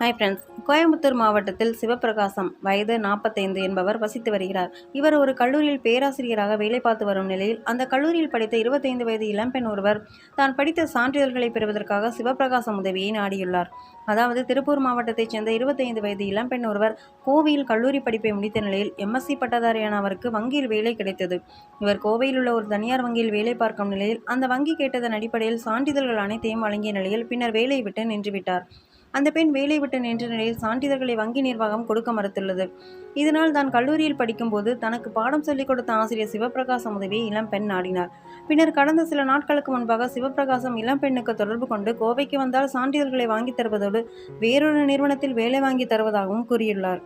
Hi friends Coimbatore மாவட்டத்தில் சிவப்பிரகாசம் வயது நாற்பத்தைந்து என்பவர் வசித்து வருகிறார். இவர் ஒரு கல்லூரியில் பேராசிரியராக வேலை பார்த்து வரும் நிலையில் அந்த கல்லூரியில் படித்த இருபத்தைந்து வயது இளம்பெண் ஒருவர் தான் படித்த சான்றிதழ்களை பெறுவதற்காக சிவப்பிரகாசம் உதவியை நாடியுள்ளார். அதாவது திருப்பூர் மாவட்டத்தைச் சேர்ந்த இருபத்தைந்து வயது இளம்பெண் ஒருவர் கோவையில் கல்லூரி படிப்பை முடித்த நிலையில் எம்எஸ்சி பட்டதாரியான அவருக்கு வங்கியில் வேலை கிடைத்தது. இவர் கோவையில் உள்ள ஒரு தனியார் வங்கியில் வேலை பார்க்கும் நிலையில் அந்த வங்கி கேட்டதன் அடிப்படையில் சான்றிதழ்கள் அனைத்தையும் வழங்கிய நிலையில் பின்னர் வேலையை விட்டு நின்றுவிட்டார் அந்த பெண் வேலை விட்டு நின்ற நிலையில் சான்றிதழ்களை வங்கி நிர்வாகம் கொடுக்க மறுத்துள்ளது. இதனால் தான் கல்லூரியில் படிக்கும்போது தனக்கு பாடம் சொல்லிக் கொடுத்த ஆசிரியர் சிவபிரகாசம் உதவியை இளம்பெண் நாடினார். பின்னர் கடந்த சில நாட்களுக்கு முன்பாக சிவபிரகாசம் இளம்பெண்ணுக்கு தொடர்பு கொண்டு கோவைக்கு வந்தால் சான்றிதழ்களை வாங்கி தருவதோடு வேறொரு நிறுவனத்தில் வேலை வாங்கி தருவதாகவும் கூறியுள்ளார்.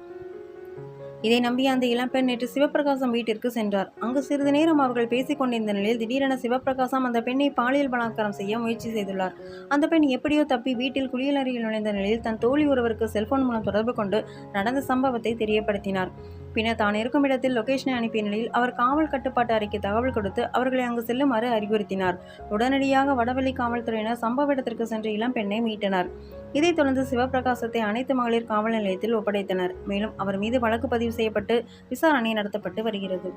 இதை நம்பிய அந்த இளம்பெண் நேற்று சிவபிரகாசம் வீட்டிற்கு சென்றார். அங்கு சிறிது நேரம் அவர்கள் பேசிக் கொண்டிருந்த நிலையில் திடீரென சிவபிரகாசம் அந்த பெண்ணை பாலியல் பலாத்காரம் செய்ய முயற்சி செய்துள்ளார். அந்த பெண் எப்படியோ தப்பி வீட்டில் குளியலறையில் நுழைந்த நிலையில் தன் தோழி ஒருவருக்கு செல்போன் மூலம் தொடர்பு கொண்டு நடந்த சம்பவத்தை தெரியப்படுத்தினார். பின்னர் தான் இருக்கும் இடத்தில் லொகேஷனை அனுப்பிய நிலையில் அவர் காவல் கட்டுப்பாட்டு அறைக்கு தகவல் கொடுத்து அவர்களை அங்கு செல்லுமாறு அறிவுறுத்தினார். உடனடியாக வடவள்ளி காவல்துறையினர் சம்பவ இடத்திற்கு சென்று இளம்பெண்ணை மீட்டனர். இதைத் தொடர்ந்து சிவபிரகாசத்தை அனைத்து மகளிர் காவல் நிலையத்தில் ஒப்படைத்தனர். மேலும் அவர் மீது வழக்கு பதிவு செய்யப்பட்டு விசாரணை நடத்தப்பட்டு வருகிறது.